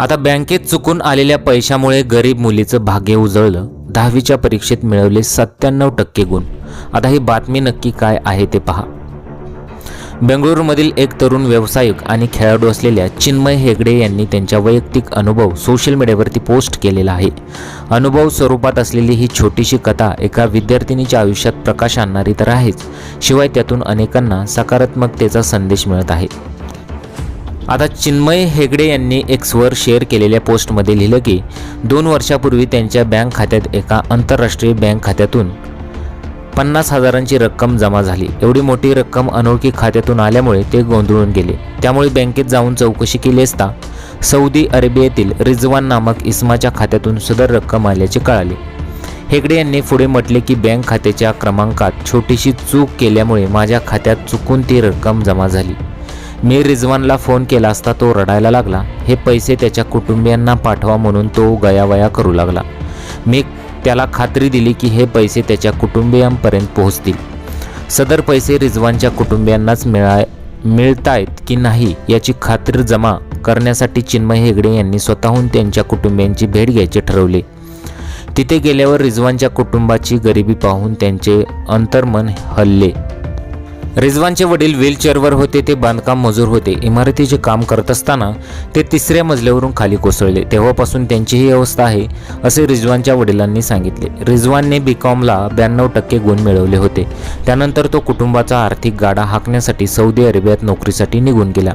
आता बँकेत चुकून आलेल्या पैशामुळे गरीब मुलीचं भाग्य उजळलं. दहावीच्या परीक्षेत मिळवले सत्त्याण्णव टक्के गुण. आता ही बातमी नक्की काय आहे ते पहा. बेंगळुरूमधील एक तरुण व्यावसायिक आणि खेळाडू असलेल्या चिन्मय हेगडे यांनी त्यांच्या वैयक्तिक अनुभव सोशल मीडियावरती पोस्ट केलेला आहे. अनुभव स्वरूपात असलेली ही छोटीशी कथा एका विद्यार्थिनीच्या आयुष्यात प्रकाश आणणारी तर आहेच. शिवाय त्यातून अनेकांना सकारात्मकतेचा संदेश मिळत आहे. आता चिन्मय हेगडे यांनी एक्सवर शेअर केलेल्या पोस्टमध्ये लिहिलं की दोन वर्षापूर्वी त्यांच्या बँक खात्यात एका आंतरराष्ट्रीय बँक खात्यातून पन्नास हजारांची रक्कम जमा झाली. एवढी मोठी रक्कम अनोळखी खात्यातून आल्यामुळे ते गोंधळून गेले. त्यामुळे बँकेत जाऊन चौकशी केली असता सौदी अरेबियातील रिजवान नामक इस्माच्या खात्यातून सदर रक्कम आल्याचे कळाले. हेगडे यांनी पुढे म्हटले की बँक खात्याच्या क्रमांकात छोटीशी चूक केल्यामुळे माझ्या खात्यात चुकून ती रक्कम जमा झाली. मी रिजवानला फोन केला असता तो रडायला लागला. हे पैसे त्याच्या कुटुंबियांना पाठवा म्हणून तो गयावया करू लागला. मी त्याला खात्री दिली की हे पैसे त्याच्या कुटुंबियांपर्यंत पोहोचतील. सदर पैसे रिजवानच्या कुटुंबियांनाच मिळाय मिळतायत की नाही याची खात्री जमा करण्यासाठी चिन्मय हेगडे यांनी स्वतःहून त्यांच्या कुटुंबियांची भेट घ्यायचे ठरवले. तिथे गेल्यावर रिजवानच्या कुटुंबाची गरिबी पाहून त्यांचे अंतर्मन हल्ले. रिजवानचे वडील व्हीलचेअरवर होते ते बांधकाम मजूर होते. इमारतीचे काम करत असताना ते तिसऱ्या मजल्यावरून खाली कोसळले. तेव्हापासून त्यांची ही अवस्था आहे असे रिजवानच्या वडिलांनी सांगितले. रिजवानने बी कॉमला ब्याण्णव टक्के गुण मिळवले होते. त्यानंतर तो कुटुंबाचा आर्थिक गाडा हाकण्यासाठी सौदी अरेबियात नोकरीसाठी निघून गेला.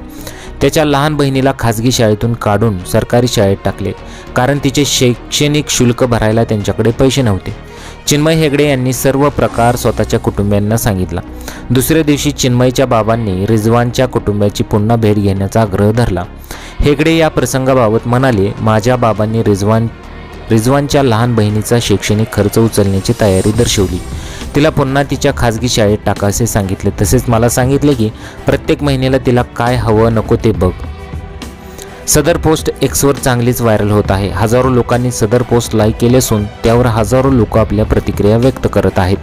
त्याच्या लहान बहिणीला खाजगी शाळेतून काढून सरकारी शाळेत टाकले कारण तिचे शैक्षणिक शुल्क भरायला त्यांच्याकडे पैसे नव्हते. चिन्मय हेगडे यांनी सर्व प्रकार स्वतःच्या कुटुंबियांना सांगितला. दुसऱ्या दिवशी चिन्मयच्या बाबांनी रिजवानच्या कुटुंबाची पुन्हा भेट घेण्याचा आग्रह धरला. हेगडे या प्रसंगाबाबत म्हणाले माझ्या बाबांनी रिजवान रिजवानच्या लहान बहिणीचा शैक्षणिक खर्च उचलण्याची तयारी दर्शवली. तिला पुन्हा तिच्या खाजगी शाळेत टाका असे सांगितले. तसेच मला सांगितले की प्रत्येक महिन्याला तिला काय हवं नको ते बघ. सदर पोस्ट एक्सवर चांगलीच व्हायरल होत आहे. हजारो लोकांनी सदर पोस्ट लाईक केले असून त्यावर हजारो लोक आपल्या प्रतिक्रिया व्यक्त करत आहेत.